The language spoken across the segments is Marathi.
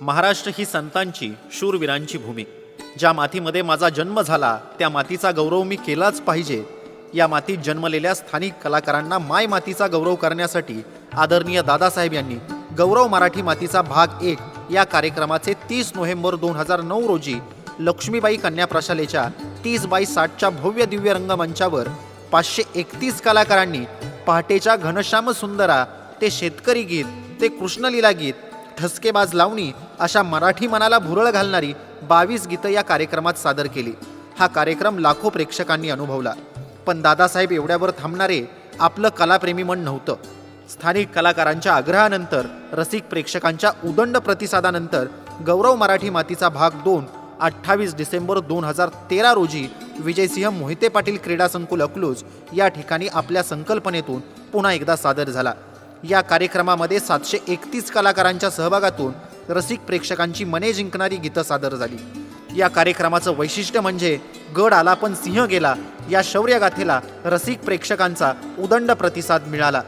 महाराष्ट्र ही संतांची शूरवीरांची भूमी. ज्या मातीमध्ये माझा जन्म झाला त्या मातीचा गौरव मी केलाच पाहिजे. या मातीत जन्मलेल्या स्थानिक कलाकारांना माय मातीचा गौरव करण्यासाठी आदरणीय दादासाहेब यांनी गौरव मराठी मातीचा भाग एक या कार्यक्रमाचे तीस नोव्हेंबर दोन हजार नऊ रोजी लक्ष्मीबाई कन्या प्रशालेच्या तीस बाय साठच्या भव्य दिव्य रंगमंचावर पाचशे एकतीस कलाकारांनी पहाटेच्या घनश्याम सुंदरा ते शेतकरी गीत ते कृष्णलीला गीत ठसकेबाज लावणी अशा मराठी मनाला भुरळ घालणारी बावीस गीतं या कार्यक्रमात सादर केली. हा कार्यक्रम लाखो प्रेक्षकांनी अनुभवला. पण दादासाहेब एवढ्यावर थांबणारे आपलं कलाप्रेमी मन नव्हतं. स्थानिक कलाकारांच्या आग्रहानंतर रसिक प्रेक्षकांच्या उदंड प्रतिसादानंतर गौरव मराठी मातीचा भाग दोन अठ्ठावीस डिसेंबर दोन हजार तेरा रोजी विजयसिंह मोहिते पाटील क्रीडा संकुल अकलूज या ठिकाणी आपल्या संकल्पनेतून पुन्हा एकदा सादर झाला. या कार्यक्रमामध्ये सातशे एकतीस कलाकारांच्या सहभागातून रसिक प्रेक्षकांची मने जिंकणारी गीतं सादर झाली. या कार्यक्रमाचं वैशिष्ट्य म्हणजे गड आला पण सिंह गेला या शौर्यगाथेला रसिक प्रेक्षकांचा उदंड प्रतिसाद मिळाला.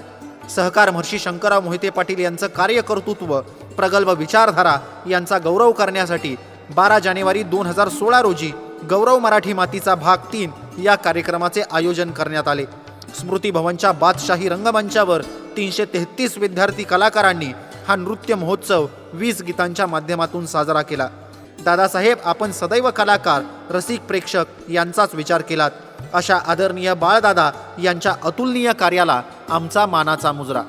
सहकार महर्षी शंकरराव मोहिते पाटील यांचं कार्यकर्तृत्व प्रगल्भ विचारधारा यांचा गौरव करण्यासाठी बारा जानेवारी दोन हजार सोळा रोजी गौरव मराठी मातीचा भाग तीन या कार्यक्रमाचे आयोजन करण्यात आले. स्मृती भवनच्या बादशाही रंगमंचावर तीनशे तेहतीस विद्यार्थी कलाकारांनी हा नृत्य महोत्सव वीस गीतांच्या माध्यमातून साजरा केला. दादासाहेब आपण सदैव कलाकार रसिक प्रेक्षक यांचाच विचार केलात. अशा आदरणीय बाळदादा यांच्या अतुलनीय कार्याला आमचा मानाचा मुजरा.